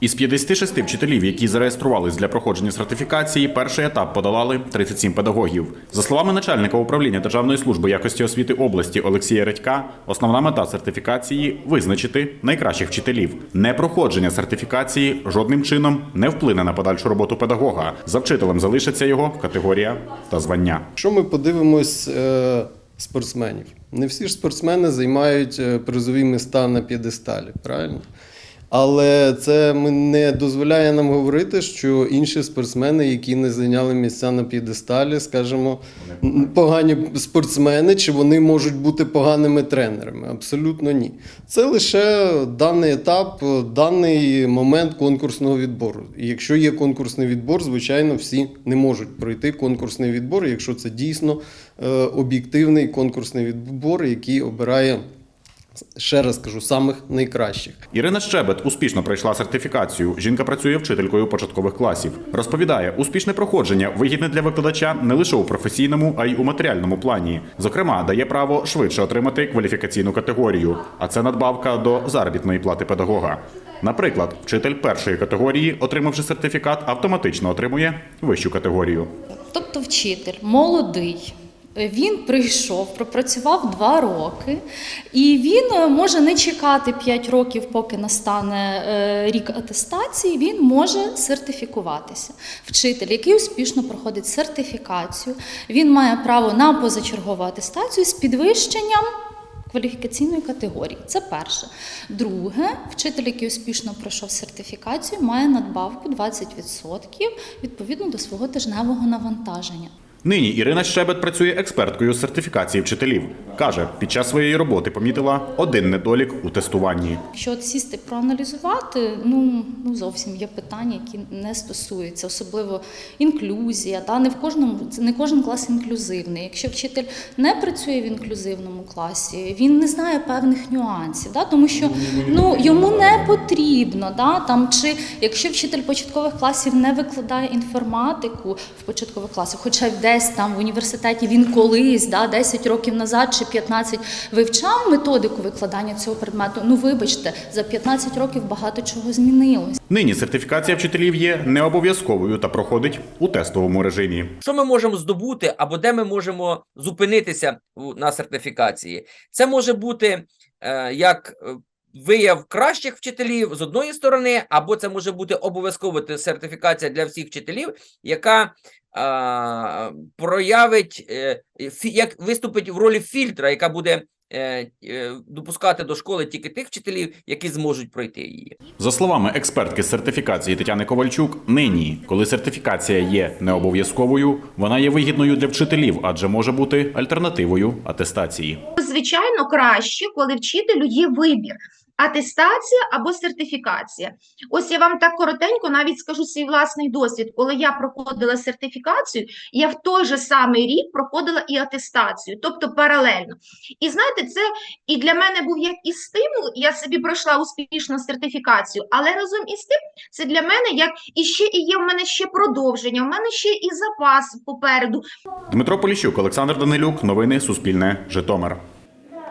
Із 56 вчителів, які зареєструвались для проходження сертифікації, перший етап подолали 37 педагогів. За словами начальника управління Державної служби якості освіти області Олексія Редька, основна мета сертифікації визначити найкращих вчителів. Непроходження сертифікації жодним чином не вплине на подальшу роботу педагога. За вчителем залишиться його категорія та звання. Якщо ми подивимось е, спортсменів, не всі ж спортсмени займають е, призові міста на п'єдесталі, правильно? Але це не дозволяє нам говорити, що інші спортсмени, які не зайняли місця на п'єдесталі, скажімо, погані спортсмени, чи вони можуть бути поганими тренерами? Абсолютно ні. Це лише даний етап, даний момент конкурсного відбору. І якщо є конкурсний відбор, звичайно, всі не можуть пройти конкурсний відбор, якщо це дійсно е, об'єктивний конкурсний відбор, який обирає. Ще раз кажу, самих найкращих. Ірина Щебет успішно пройшла сертифікацію. Жінка працює вчителькою початкових класів. Розповідає, успішне проходження вигідне для викладача не лише у професійному, а й у матеріальному плані. Зокрема, дає право швидше отримати кваліфікаційну категорію, а це надбавка до заробітної плати педагога. Наприклад, вчитель першої категорії, отримавши сертифікат, автоматично отримує вищу категорію. Тобто вчитель молодий. Він прийшов, пропрацював два роки, і він е, може не чекати 5 років, поки настане е, рік атестації. Він може сертифікуватися. Вчитель, який успішно проходить сертифікацію, він має право на позачергову атестацію з підвищенням кваліфікаційної категорії. Це перше. Друге, вчитель, який успішно пройшов сертифікацію, має надбавку 20% відповідно до свого тижневого навантаження. Нині Ірина Щебет працює експерткою з сертифікації вчителів. Каже, під час своєї роботи помітила один недолік у тестуванні. От сісти проаналізувати, ну, ну зовсім є питання, які не стосуються, особливо інклюзія. Та не в кожному не кожен клас інклюзивний. Якщо вчитель не працює в інклюзивному класі, він не знає певних нюансів, да, тому що ну йому не потрібно. Да, там чи якщо вчитель початкових класів не викладає інформатику в початкових класах, хоча й десь там в університеті він колись, да, 10 років назад чи 15 вивчав методику викладання цього предмету. Ну вибачте, за 15 років багато чого змінилось. Нині сертифікація вчителів є необов'язковою та проходить у тестовому режимі. Що ми можемо здобути, або де ми можемо зупинитися на сертифікації? Це може бути е, як е, вияв кращих вчителів з одної сторони, або це може бути обов'язково сертифікація для всіх вчителів, яка е, проявить, е, фі- як виступить в ролі фільтра, яка буде е, е, допускати до школи тільки тих вчителів, які зможуть пройти її. За словами експертки з сертифікації Тетяни Ковальчук, нині, коли сертифікація є необов'язковою, вона є вигідною для вчителів, адже може бути альтернативою атестації. звичайно, краще, коли вчителю є вибір. Атестація або сертифікація. Ось я вам так коротенько навіть скажу свій власний досвід. Коли я проходила сертифікацію, я в той же самий рік проходила і атестацію, тобто паралельно. І знаєте, це і для мене був як і стимул, я собі пройшла успішно сертифікацію, але разом із тим, це для мене як і ще і є в мене ще продовження, в мене ще і запас попереду. Дмитро Поліщук, Олександр Данилюк, новини Суспільне, Житомир.